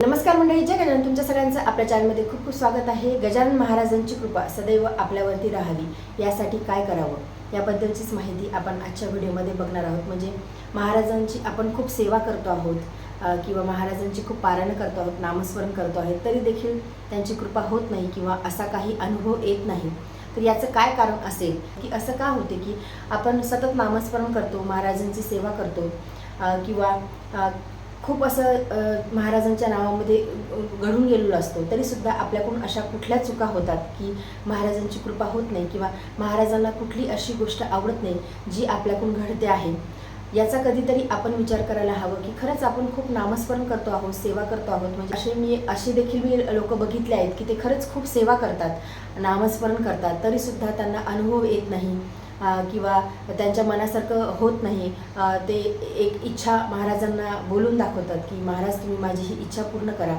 नमस्कार मंडळी जय गजानन. तुमच्या सगळ्यांचं आपल्या चॅनलमध्ये खूप खूप स्वागत आहे. गजानन महाराजांची कृपा सदैव आपल्यावरती राहावी यासाठी काय करावं याबद्दलचीच माहिती आपण आजच्या व्हिडिओमध्ये बघणार आहोत. म्हणजे महाराजांची आपण खूप सेवा करतो आहोत किंवा महाराजांची खूप पारायण करतो आहोत नामस्मरण करतो आहे तरी देखील त्यांची कृपा होत नाही किंवा असा काही अनुभव येत नाही. तर याचं काय कारण असेल? की असं का होते की आपण सतत नामस्मरण करतो महाराजांची सेवा करतो किंवा खूप असं महाराजांच्या नावामध्ये घडून गेलेलो असतो. तरीसुद्धा आपल्याकडून अशा कुठल्या चुका होतात की महाराजांची कृपा होत नाही किंवा महाराजांना कुठली अशी गोष्ट आवडत नाही जी आपल्याकडून घडते आहे? याचा कधीतरी आपण विचार करायला हवं की खरंच आपण खूप नामस्मरण करतो आहोत सेवा करतो आहोत. म्हणजे असे मी असे देखील मी लोक बघितले आहेत की ते खरंच खूप सेवा करतात नामस्मरण करतात. तरीसुद्धा त्यांना अनुभव येत नाही. किंवा त्यांच्या मनासारखं होत नाही. ते एक इच्छा महाराजांना बोलून दाखवतात की महाराज तुम्ही माझी ही इच्छा पूर्ण करा.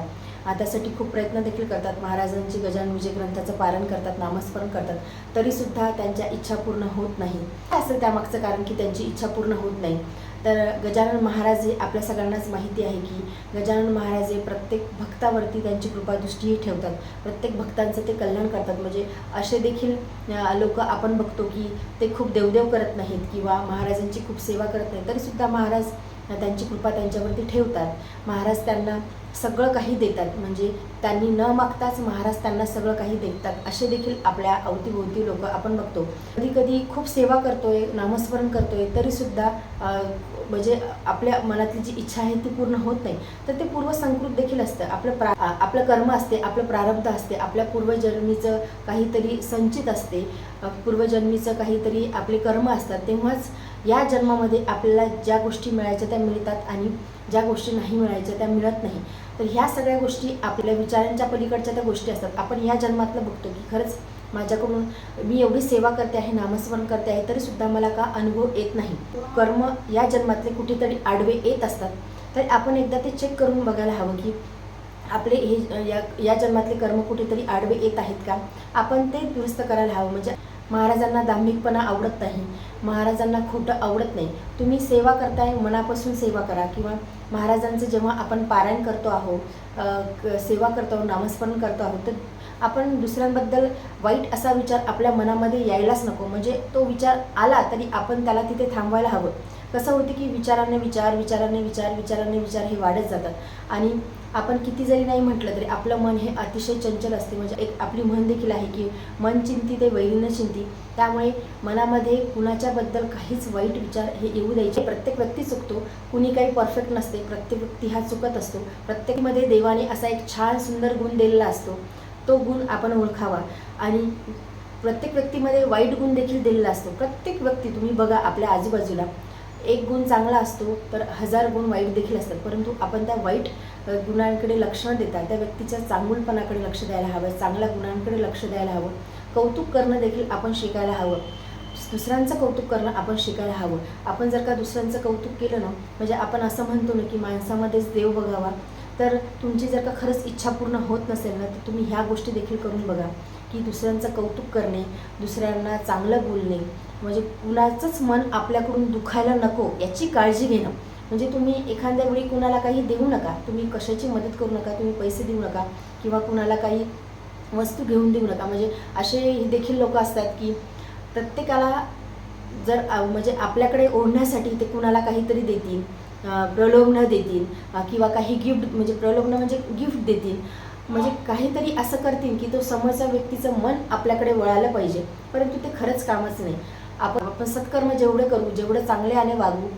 त्यासाठी खूप प्रयत्न देखील करतात. महाराजांची गजान विजय ग्रंथाचं पारण करतात नामस्मरण करतात. तरीसुद्धा त्यांच्या इच्छा पूर्ण होत नाही. असं त्यामागचं कारण की त्यांची इच्छा पूर्ण होत नाही. तर गजानन महाराज हे आपल्या सगळ्यांनाच माहिती आहे की गजानन महाराज हे प्रत्येक भक्तावरती त्यांची कृपादृष्टीही ठेवतात. प्रत्येक भक्तांचं ते कल्याण करतात. म्हणजे असे देखील लोक आपण बघतो की ते खूप देवदेव करत नाहीत किंवा महाराजांची खूप सेवा करत नाहीत. तरीसुद्धा महाराज त्यांची कृपा त्यांच्यावरती ठेवतात. महाराज त्यांना सगळं काही देतात. म्हणजे त्यांनी न मागताच महाराज त्यांना सगळं काही देतात. असे देखील आपल्या अवतीभोवती लोक आपण बघतो. कधी कधी खूप सेवा करतोय नामस्मरण करतोय तरीसुद्धा म्हणजे आपल्या मनातली जी इच्छा आहे ती पूर्ण होत नाही. तर ते पूर्वसंकृत देखील असतं. आपलं प्रा आपलं कर्म असते आपलं प्रारब्ध असते आपल्या पूर्वजन्मीचं काहीतरी संचित असते. पूर्वजन्मीचं काहीतरी आपले कर्म असतात. तेव्हाच या जन्मामध्ये आपल्याला ज्या गोष्टी मिळायच्या त्या मिळतात आणि ज्या गोष्टी नाही मिळायच्या त्या मिळत नाही. तर ह्या सगळ्या गोष्टी आपल्या विचारांच्या पलीकडच्या त्या गोष्टी असतात. आपण या जन्मातलं बघतो की खरंच माझ्याकडून मी एवढी सेवा करते आहे नामस्मरण करते आहे तरीसुद्धा मला का अनुभव येत नाही. कर्म या जन्मातले कुठेतरी आडवे येत असतात. तर आपण एकदा ते चेक करून बघायला हवं की आपले हे या या जन्मातले कर्म कुठेतरी आडवे येत आहेत का? आपण ते दुरुस्त करायला हवं. म्हणजे महाराजांना दांभिकपणा आवडत नाही. महाराजांना खोटं आवडत नाही. तुम्ही सेवा करताय मनापासून सेवा करा किंवा महाराजांचं जेव्हा आपण पारायण करतो आहोत सेवा करतो आहोत नामस्मरण करतो आहोत तर आपण दुसऱ्यांबद्दल वाईट असा विचार आपल्या मनामध्ये यायलाच नको. म्हणजे तो विचार आला तरी आपण त्याला तिथे थांबवायला हवं. कसं होतं की विचाराने विचार विचाराने विचार विचाराने विचार हे वाढत जातात. आणि आपण किती जरी नाही म्हटलं तरी आपलं मन हे अतिशय चंचल असते. म्हणजे एक आपली म्हण देखील आहे की मन चिंती ते वैरीनं चिंती. त्यामुळे मनामध्ये कुणाच्याबद्दल काहीच वाईट विचार हे येऊ द्यायचे. प्रत्येक व्यक्ती चुकतो कुणी काही परफेक्ट नसते प्रत्येक व्यक्ती हा चुकत असतो. प्रत्येकमध्ये देवाने असा एक छान सुंदर गुण दिलेला असतो. तो गुण आपण ओळखावा. आणि प्रत्येक व्यक्तीमध्ये वाईट गुण देखील दिलेला असतो. प्रत्येक व्यक्ती तुम्ही बघा आपल्या आजूबाजूला एक गुण चांगला असतो तर हजार गुण वाईट देखील असतात. परंतु आपण त्या वाईट गुणांकडे लक्ष न देता त्या व्यक्तीच्या चांगुलपणाकडे लक्ष द्यायला हवं चांगल्या गुणांकडे लक्ष द्यायला हवं. कौतुक करणं देखील आपण शिकायला हवं. दुसऱ्यांचं कौतुक करणं आपण शिकायला हवं. आपण जर का दुसऱ्यांचं कौतुक केलं ना म्हणजे आपण असं म्हणतो ना की माणसामध्येच देव बघावा तर तुमची जर का खरंच इच्छा पूर्ण होत नसेल ना तर तुम्ही ह्या गोष्टी देखील करून बघा की दुसऱ्यांचं कौतुक करणे दुसऱ्यांना चांगलं बोलणे म्हणजे कुणाचंच मन आपल्याकडून दुखायला नको याची काळजी घेणं. म्हणजे तुम्ही एखाद्या वेळी कुणाला काही देऊ नका तुम्ही कशाची मदत करू नका तुम्ही पैसे देऊ नका किंवा कुणाला काही वस्तू घेऊन देऊ नका. म्हणजे असे देखील लोक असतात की प्रत्येकाला जर म्हणजे आपल्याकडे ओढण्यासाठी ते कुणाला काहीतरी देतील प्रलोभनं देतील किंवा काही गिफ्ट म्हणजे प्रलोभनं म्हणजे गिफ्ट देतील. म्हणजे काहीतरी असं करतील की तो समोरच्या व्यक्तीचं मन आपल्याकडे वळायला पाहिजे. परंतु ते खरंच कामच नाही. आपण आपण सत्कर्म जेवढे करू जेवढे चांगले आणि वागू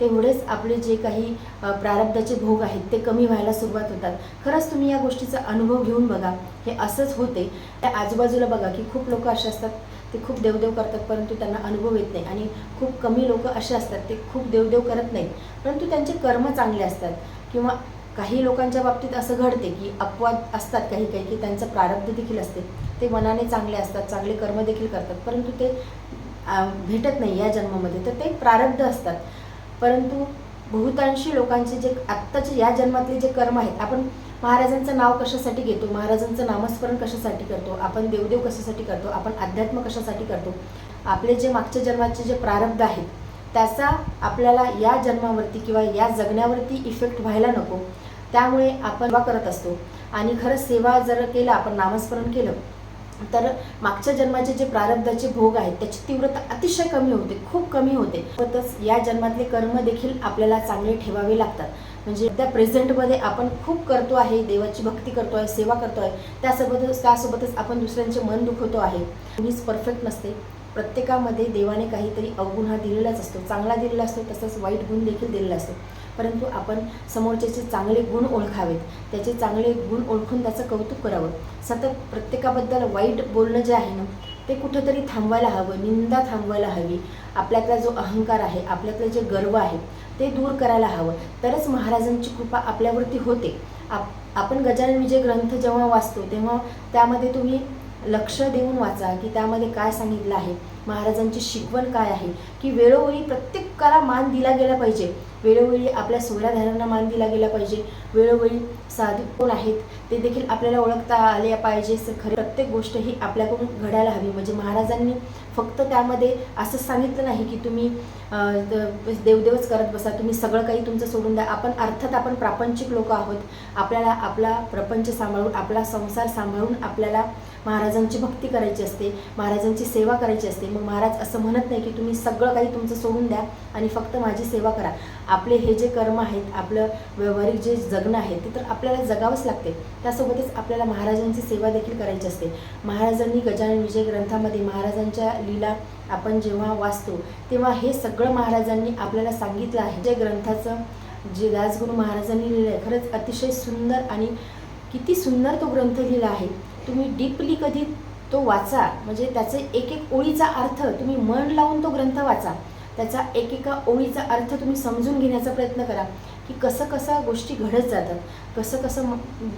तेवढेच आपले जे काही प्रारब्धाचे भोग आहेत ते कमी व्हायला सुरुवात होतात. खरंच तुम्ही या गोष्टीचा अनुभव घेऊन बघा. हे असंच होते. त्या आजूबाजूला बघा की खूप लोक असे असतात ते खूप देवदेव करतात परंतु त्यांना अनुभव येत नाही. आणि खूप कमी लोक असे असतात ते खूप देवदेव करत नाहीत. परंतु त्यांचे कर्म चांगले असतात. किंवा काही लोकांच्या बाबतीत असं घडते की अपवाद असतात काही काही की त्यांचं प्रारब्ध देखील असते. ते मनाने चांगले असतात चांगले कर्म देखील करतात. परंतु ते भेटत नाही या जन्मामध्ये. तर ते प्रारब्ध असतात. परंतु बहुतांशी लोकांचे जे आत्ताचे या जन्मातले जे कर्म आहेत आपण महाराजांचं नाव कशासाठी घेतो? महाराजांचं नामस्मरण कशासाठी करतो? आपण देवदेव कशासाठी करतो? आपण अध्यात्म कशासाठी करतो? आपले जे मागच्या जन्माचे जे प्रारब्ध आहेत त्याचा आपल्याला या जन्मावरती किंवा या जगण्यावरती इफेक्ट व्हायला नको. त्यामुळे आपण करत असतो. आणि खरंच सेवा जर केलं आपण नामस्मरण केलं तर मागच्या जन्माचे जे प्रारब्धाचे भोग आहेत त्याची तीव्रता अतिशय कमी होते खूप कमी होते. तसंच या जन्मातले कर्म देखील आपल्याला चांगले ठेवावे लागतात. म्हणजे त्या प्रेझेंटमध्ये आपण खूप करतो आहे देवाची भक्ती करतो आहे सेवा करतो आहे. त्यासोबतच त्यासोबतच आपण दुसऱ्यांचे मन दुखवतो आहे. मीच परफेक्ट नसते. प्रत्येकामध्ये देवाने काहीतरी अवगुण हा दिलेलाच असतो. चांगला दिलेला असतो तसंच वाईट गुण देखील दिलेला असतो. परंतु आपण समोरच्याचे चांगले गुण ओळखावेत. त्याचे चांगले गुण ओळखून त्याचं कौतुक करावं. सतत प्रत्येकाबद्दल वाईट बोलणं जे आहे ना ते कुठंतरी थांबवायला हवं निंदा थांबवायला हवी. आपल्यातला जो अहंकार आहे आपल्यातलं जे गर्व आहे ते दूर करायला हवं. तरच महाराजांची कृपा आपल्यावरती होते. आप आपण गजानन विजय ग्रंथ जेव्हा वाचतो तेव्हा त्यामध्ये तुम्ही लक्ष देऊन वाचा की त्यामध्ये काय सांगितलं आहे. महाराजांची शिकवण काय आहे? की वेळोवेळी प्रत्येकाला मान दिला गेला पाहिजे. वेळोवेळी आपल्या सोयराधारांना मान दिला गेला पाहिजे. वेळोवेळी साधू कोण आहेत ते देखील आपल्याला ओळखता आले पाहिजे. खरी प्रत्येक गोष्ट ही आपल्याकडून घडायला हवी. म्हणजे महाराजांनी फक्त त्यामध्ये असं सांगितलं नाही की तुम्ही देवदेवच करत बसा. तुम्ही सगळं काही तुमचं सोडून द्या. आपण अर्थात आपण प्रापंचिक लोक आहोत. आपल्याला आपला प्रपंच सांभाळून आपला संसार सांभाळून आपल्याला महाराजांची भक्ती करायची असते महाराजांची सेवा करायची असते. मग महाराज असं म्हणत नाही की तुम्ही सगळं काही तुमचं सोडून द्या आणि फक्त माझी सेवा करा. आपले हे जे कर्म आहेत आपलं व्यवहारिक जे जगणं आहे ते तर आपल्याला जगावंच लागते. त्यासोबतच आपल्याला महाराजांची सेवा देखील करायची असते. महाराजांनी गजानन विजय ग्रंथामध्ये महाराजांच्या लीला आपण जेव्हा वाचतो तेव्हा हे सगळं महाराजांनी आपल्याला सांगितलं आहे. जे ग्रंथाचं जे राजगुरू महाराजांनी लिहिलं आहे खरंच अतिशय सुंदर आणि किती सुंदर तो ग्रंथ लिहिला आहे. तुम्ही डीपली कधी तो वाचा म्हणजे त्याचे एक एक ओळीचा अर्थ तुम्ही मन लावून तो ग्रंथ वाचा. त्याचा एकेका ओळीचा अर्थ तुम्ही समजून घेण्याचा प्रयत्न करा की कसं कसं गोष्टी घडत जातात. कसं कसं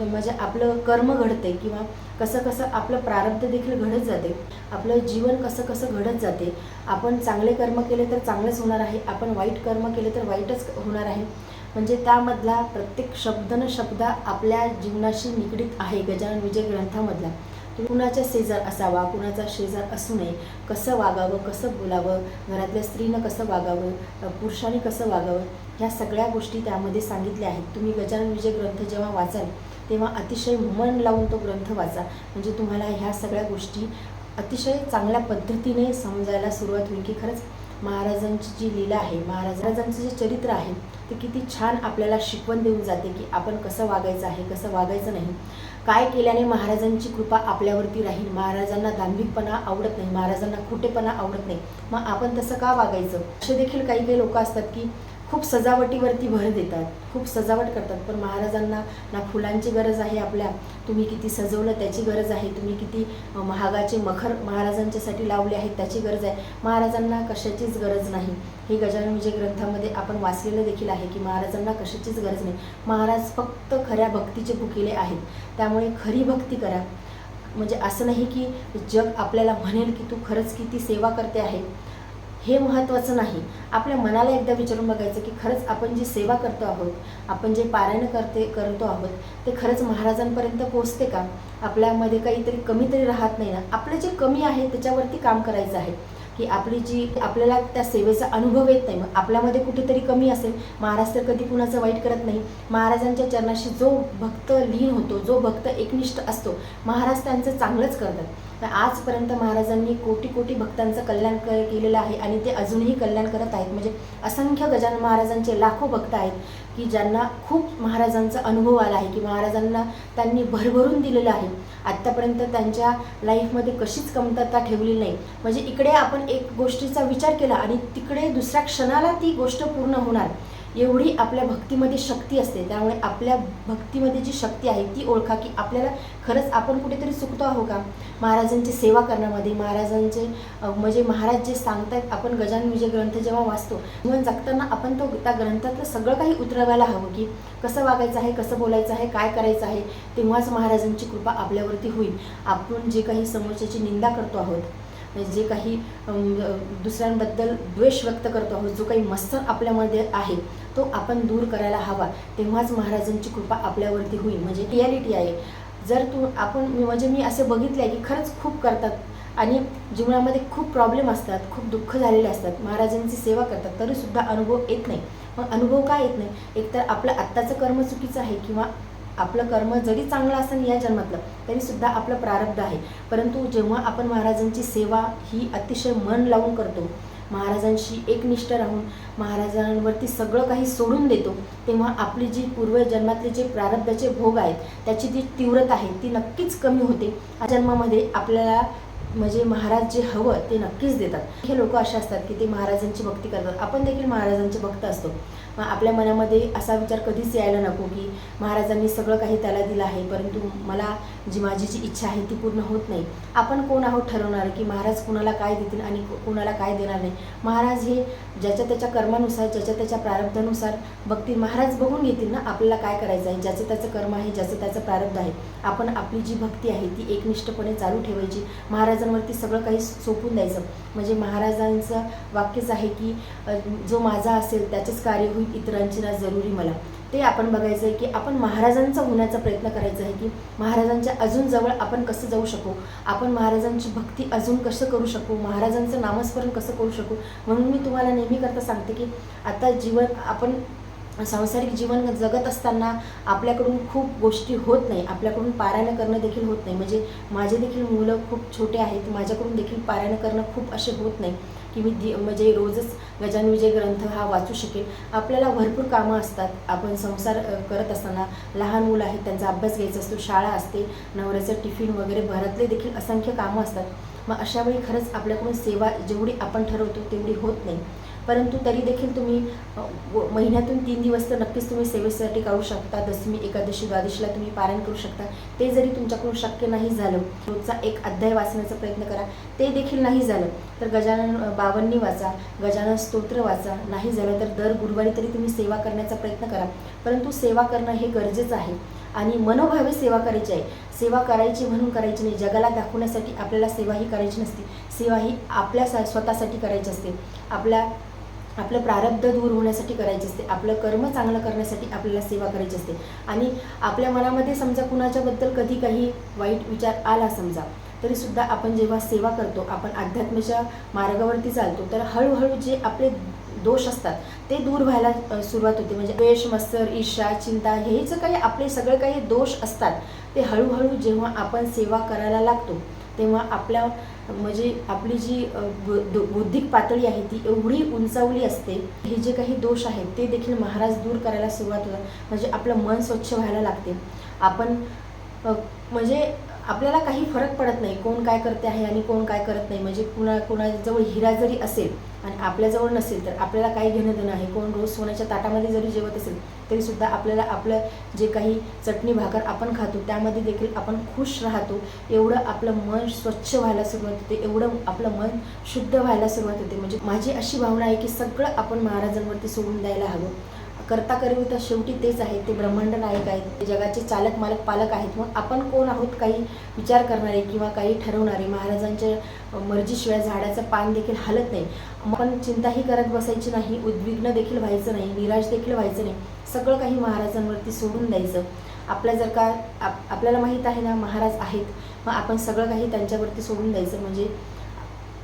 म्हणजे आपलं कर्म घडते किंवा कसं कसं आपलं प्रारब्ध देखील घडत जाते. आपलं जीवन कसं कसं घडत जाते. आपण चांगले कर्म केले तर चांगलंच होणार आहे. आपण वाईट कर्म केले तर वाईटच होणार आहे. म्हणजे त्यामधला प्रत्येक शब्द न शब्द आपल्या जीवनाशी निगडीत आहे गजानन विजय ग्रंथामधला. तुम्ही कुणाच्या शेजार असावा कुणाचा शेजार असू नये कसं वागावं कसं बोलावं घरातल्या स्त्रीनं कसं वागावं पुरुषांनी पुरुषाने कसं वागावं ह्या सगळ्या गोष्टी त्यामध्ये सांगितल्या आहेत. तुम्ही गजानन विजय ग्रंथ जेव्हा वाचाल तेव्हा अतिशय मन लावून तो ग्रंथ वाचा. म्हणजे तुम्हाला ह्या सगळ्या गोष्टी अतिशय चांगल्या पद्धतीने समजायला सुरुवात होईल की खरंच महाराजांची जी लीला आहे महाराजांचं जे चरित्र आहे ते किती छान आपल्याला शिकवण देऊन जाते की आपण कसं वागायचं आहे कसं वागायचं नाही. काय केल्याने महाराजांची कृपा आपल्यावरती राहील? महाराजांना दांभिकपणा आवडत नाही महाराजांना खोटेपणा आवडत नाही. मग आपण तसं का वागायचं? असे देखील काही काही लोक असतात की खूप सजावटीवरती भर देतात खूप सजावट करतात. पण महाराजांना ना फुलांची गरज आहे आपल्या. तुम्ही किती सजवलं त्याची गरज आहे. तुम्ही किती महागाचे मखर महाराजांच्यासाठी लावले आहेत त्याची गरज आहे. महाराजांना कशाचीच गरज नाही. हे गजानन विजय ग्रंथामध्ये आपण वाचलेलं देखील आहे की महाराजांना कशाचीच गरज नाही. महाराज फक्त खऱ्या भक्तीचे भुकेले आहेत. त्यामुळे खरी भक्ती करा. म्हणजे असं नाही की जग आपल्याला म्हणेल की तू खरंच किती सेवा करते आहे. हे महत्त्वाचं नाही. आपल्या मनाला एकदा विचारून बघायचं की खरंच आपण जी सेवा करतो आहोत आपण जे पारायण करते करतो आहोत ते खरंच महाराजांपर्यंत पोचते का? आपल्यामध्ये काहीतरी कमी तरी राहत नाही ना. आपलं जे कमी आहे त्याच्यावरती काम करायचं आहे. की आपली जी आपल्याला त्या सेवेचा अनुभव येत नाही मग आपल्यामध्ये कुठेतरी कमी असेल. महाराज तर कधी कुणाचं वाईट करत नाही. महाराजांच्या चरणाशी जो भक्त लीन होतो जो भक्त एकनिष्ठ असतो महाराज त्यांचं चांगलंच करतात. तर आजपर्यंत महाराजांनी कोटी कोटी भक्तांचं कल्याण क केलेलं आहे आणि ते अजूनही कल्याण करत आहेत. म्हणजे असंख्य गजानन महाराजांचे लाखो भक्त आहेत की ज्यांना खूप महाराजांचा अनुभव आला आहे की महाराजांना त्यांनी भरभरून दिलेलं आहे. आत्तापर्यंत त्यांच्या लाईफमध्ये कशीच कमतरता ठेवली नाही. म्हणजे इकडे आपण एक गोष्टीचा विचार केला आणि तिकडे दुसऱ्या क्षणाला ती गोष्ट पूर्ण होणार. एवढी आपल्या भक्तीमध्ये शक्ती असते. त्यामुळे आपल्या भक्तीमध्ये जी शक्ती आहे ती ओळखा की आपल्याला खरंच आपण कुठेतरी चुकतो आहो का? महाराजांची सेवा करण्यामध्ये महाराजांचे म्हणजे महाराज जे सांगतायत आपण गजानन विजय ग्रंथ जेव्हा वाचतो जीवन जगताना आपण तो त्या ग्रंथातलं सगळं काही उतरवायला हवं की कसं वागायचं आहे कसं बोलायचं आहे काय करायचं आहे तेव्हाच महाराजांची कृपा आपल्यावरती होईल. आपण जे काही समोरच्याची निंदा करतो आहोत जे काही दुसऱ्यांबद्दल द्वेष व्यक्त करतो आहोत जो काही मत्सर आपल्यामध्ये आहे तो आपण दूर करायला हवा तेव्हाच महाराजांची कृपा आपल्यावरती होईल. म्हणजे रियालिटी आहे. जर तू आपण म्हणजे मी असे बघितले आहे की खरंच खूप करतात आणि जीवनामध्ये खूप प्रॉब्लेम असतात खूप दुःख झालेले असतात. महाराजांची सेवा करतात तरीसुद्धा अनुभव येत नाही. मग अनुभव का येत नाही? एकतर आपलं आत्ताचं कर्म चुकीचं आहे किंवा आपलं कर्म जरी चांगलं असेल या जन्मातलं तरीसुद्धा आपलं प्रारब्ध आहे. परंतु जेव्हा आपण महाराजांची सेवा ही अतिशय मन लावून करतो महाराजांशी एकनिष्ठ राहून महाराजांवरती सगळं काही सोडून देतो तेव्हा आपली जी पूर्वजन्मातले जे प्रारब्धाचे भोग आहेत त्याची जी तीव्रता आहे ती नक्कीच कमी होते. हा जन्मामध्ये आपल्याला म्हणजे महाराज जे हवं ते नक्कीच देतात. हे लोक असे असतात की ते महाराजांची भक्ती करतात. आपण देखील महाराजांचे भक्त असतो. आपल्या मनामध्ये असा विचार कधीच यायला नको की महाराजांनी सगळं काही त्याला दिलं आहे परंतु मला जी माझी जी इच्छा आहे ती पूर्ण होत नाही. आपण कोण आहोत ठरवणार की महाराज कुणाला काय देतील आणि कुणाला काय देणार नाही? महाराज हे ज्याच्या त्याच्या कर्मानुसार ज्याच्या त्याच्या प्रारब्धानुसार बघतील. महाराज बघून घेतील ना आपल्याला काय करायचं आहे. ज्याचं त्याचं कर्म आहे ज्याचं त्याचं प्रारब्ध आहे. आपण आपली जी भक्ती आहे ती एकनिष्ठपणे चालू ठेवायची. महाराजांवरती सगळं काही सोपून द्यायचं. म्हणजे महाराजांचं वाक्यच आहे की जो माझा असेल त्याचेच कार्य होईल. इतरांची ना जरुरी मला. ते आपण बघायचं आहे की आपण महाराजांचा होण्याचा प्रयत्न करायचा आहे की महाराजांच्या अजून जवळ आपण कसं जाऊ शकू? आपण महाराजांची भक्ती अजून कसं करू शकू? महाराजांचं नामस्मरण कसं करू शकू? म्हणून मी तुम्हाला नेहमी करता सांगते की आता जीवन आपण सांसारिक जीवन जगत असताना आपल्याकडून खूप गोष्टी होत नाही. आपल्याकडून पारायण करणं देखील होत नाही. म्हणजे माझे देखील मुलं खूप छोटे आहेत. माझ्याकडून देखील पारायण करणं खूप असे होत नाही की मी दि म्हणजे रोजच गजान विजय ग्रंथ हा वाचू शकेल. आपल्याला भरपूर कामं असतात. आपण संसार करत असताना लहान मुलं आहेत त्यांचा अभ्यास घ्यायचा असतो शाळा असते नवऱ्याचं टिफिन वगैरे घरातले देखील असंख्य कामं असतात. मग अशा वेळी खरंच आपल्याकडून सेवा जेवढी आपण ठरवतो तेवढी होत नाही. परंतु तरी देखील तुम्ही महिन्यातून तीन दिवस तर नक्कीच तुम्ही सेवेसाठी काढू शकता. दशमी एकादशी द्वादशीला तुम्ही पारायण करू शकता. ते जरी तुमच्याकडून शक्य नाही झालं रोजचा एक अध्याय वाचण्याचा प्रयत्न करा ते देखील नाही झालं तर गजानन बावन्नी वाचा. गजानन स्तोत्र वाचा. नाही झालं तर दर गुरुवारी तरी तुम्ही सेवा करण्याचा प्रयत्न करा. परंतु सेवा करणं हे गरजेचं आहे आणि मनोभावे सेवा करायची आहे. सेवा करायची म्हणून करायची नाही. जगाला दाखवण्यासाठी आपल्याला सेवा ही करायची नसते. सेवा ही आपल्या सा- स्वतःसाठी करायची असते. आपल्या आपलं प्रारब्ध दूर होण्यासाठी करायची असते. आपलं कर्म चांगलं करण्यासाठी आपल्याला सेवा करायची असते. आणि आपल्या मनामध्ये समजा कुणाच्याबद्दल कधी काही वाईट विचार आला समजा तरीसुद्धा आपण जेव्हा सेवा करतो आपण अध्यात्माच्या मार्गावरती चालतो तर हळूहळू जे आपले दोष असतात ते दूर व्हायला सुरुवात होते. म्हणजे द्वेष मत्सर ईर्षा चिंता हे जे काही आपले सगळे काही दोष असतात. ते हळूहळू जेव्हा आपण सेवा करायला लागतो तेव्हा आपल्या म्हणजे आपली जी बु- दु- बौद्धिक पातळी आहे ती एवढी उंचावली असते. हे जे काही दोष आहेत ते देखील महाराज दूर करायला सुरुवात होतात. म्हणजे आपलं मन स्वच्छ व्हायला लागते. आपण म्हणजे आपल्याला काही फरक पडत नाही कोण काय करते आहे आणि कोण काय करत नाही. म्हणजे कुणा कुणाजवळ हिरा जरी असेल आणि आपल्याजवळ नसेल तर आपल्याला काही घेणं देणं आहे. कोण रोज सोन्याच्या ताटामध्ये जरी जेवत असेल तरीसुद्धा आपल्याला आपलं जे काही चटणी भाकर आपण खातो त्यामध्ये देखील आपण खुश राहतो. एवढं आपलं मन स्वच्छ व्हायला सुरुवात होते. एवढं आपलं मन शुद्ध व्हायला सुरुवात होते. म्हणजे माझी अशी भावना आहे की सगळं आपण महाराजांवरती सोडून द्यायला हवं. करता करी तर शेवटी तेच आहेत ते ब्रह्मांड नायक आहेत ते जगाचे चालक मालक पालक आहेत. मग आपण कोण आहोत काही विचार करणारे किंवा काही ठरवणारे? महाराजांच्या मर्जीशिवाय झाडाचं पान देखील हलत नाही. आपण चिंताही करत बसायची नाही उद्विग्न देखील व्हायचं नाही निराश देखील व्हायचं नाही. सगळं काही महाराजांवरती सोडून द्यायचं. आपल्या जर का आप आपल्याला माहीत आहे ना महाराज आहेत. मग आपण सगळं काही त्यांच्यावरती सोडून द्यायचं. म्हणजे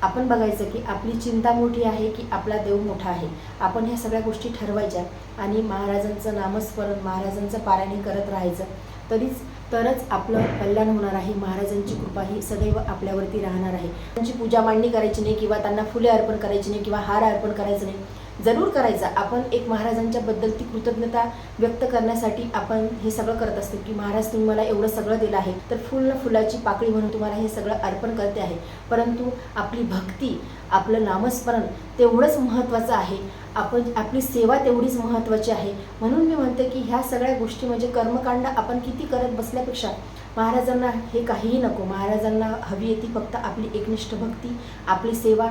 आपण बघायचं की आपली चिंता मोठी आहे की आपला देव मोठा आहे. आपण ह्या सगळ्या गोष्टी ठरवायच्या आणि महाराजांचं नामस्मरण महाराजांचं पारायण करत राहायचं. तरीच तरच आपलं कल्याण होणार आहे. महाराजांची कृपा ही सदैव आपल्यावरती राहणार आहे. त्यांची पूजा मांडणी करायची नाही किंवा त्यांना फुले अर्पण करायची नाही किंवा हार अर्पण करायचं नाही. जरूर करायचा. आपण एक महाराजांच्या बद्दल ती कृतज्ञता व्यक्त करण्यासाठी आपण हे सगळं करत असतो की महाराज तुम्ही मला एवढं सगळं दिलं आहे तर फुल फुलाची पाकळी म्हणून तुम्हाला हे सगळं अर्पण करते आहे. परंतु आपली भक्ती आपलं नामस्मरण तेवढंच महत्त्वाचं आहे. आपण आपली सेवा तेवढीच महत्त्वाची आहे. म्हणून मी म्हणते की ह्या सगळ्या गोष्टी म्हणजे कर्मकांड आपण किती करत बसल्यापेक्षा महाराजांना हे काहीही नको. महाराजांना हवी येते फक्त आपली एकनिष्ठ भक्ती आपली सेवा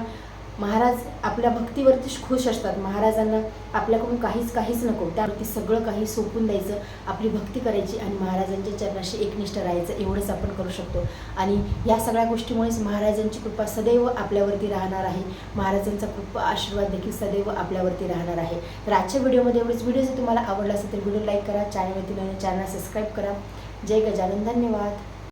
महाराज आपल्या भक्तीवरती खुश असतात. महाराजांना आपल्याकडून काहीच काहीच नको. त्यावरती सगळं काही सोपून द्यायचं आपली भक्ती करायची आणि महाराजांच्या चरणाशी एकनिष्ठ राहायचं एवढंच आपण करू शकतो. आणि या सगळ्या गोष्टीमुळेच महाराजांची कृपा सदैव आपल्यावरती राहणार आहे. महाराजांचा कृपा आशीर्वाद देखील सदैव आपल्यावरती राहणार आहे. तर आजच्या व्हिडिओमध्ये एवढेच. व्हिडिओ जर तुम्हाला आवडला असेल तर व्हिडिओ लाईक करा चॅनलवरती नवीन चॅनल सबस्क्राईब करा. जय गजानन. धन्यवाद.